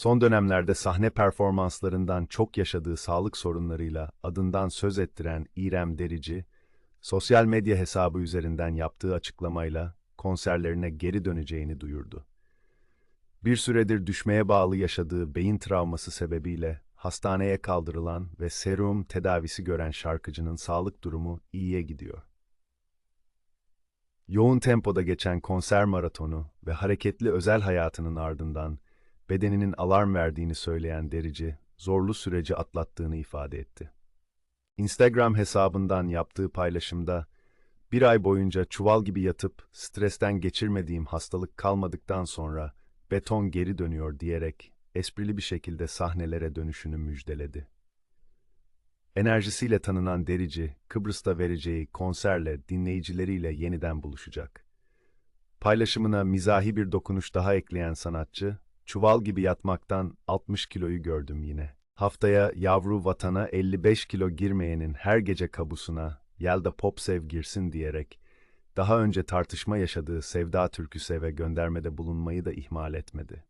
Son dönemlerde sahne performanslarından çok yaşadığı sağlık sorunlarıyla adından söz ettiren İrem Derici, sosyal medya hesabı üzerinden yaptığı açıklamayla konserlerine geri döneceğini duyurdu. Bir süredir düşmeye bağlı yaşadığı beyin travması sebebiyle hastaneye kaldırılan ve serum tedavisi gören şarkıcının sağlık durumu iyiye gidiyor. Yoğun tempoda geçen konser maratonu ve hareketli özel hayatının ardından bedeninin alarm verdiğini söyleyen Derici, zorlu süreci atlattığını ifade etti. Instagram hesabından yaptığı paylaşımda, bir ay boyunca çuval gibi yatıp stresten geçirmediğim hastalık kalmadıktan sonra beton geri dönüyor diyerek esprili bir şekilde sahnelere dönüşünü müjdeledi. Enerjisiyle tanınan Derici, Kıbrıs'ta vereceği konserle dinleyicileriyle yeniden buluşacak. Paylaşımına mizahi bir dokunuş daha ekleyen sanatçı, çuval gibi yatmaktan 60 kiloyu gördüm yine. Haftaya yavru vatana 55 kilo girmeyenin her gece kabusuna Yelda Popsev girsin diyerek, daha önce tartışma yaşadığı Sevda Türküsev'e göndermede bulunmayı da ihmal etmedi.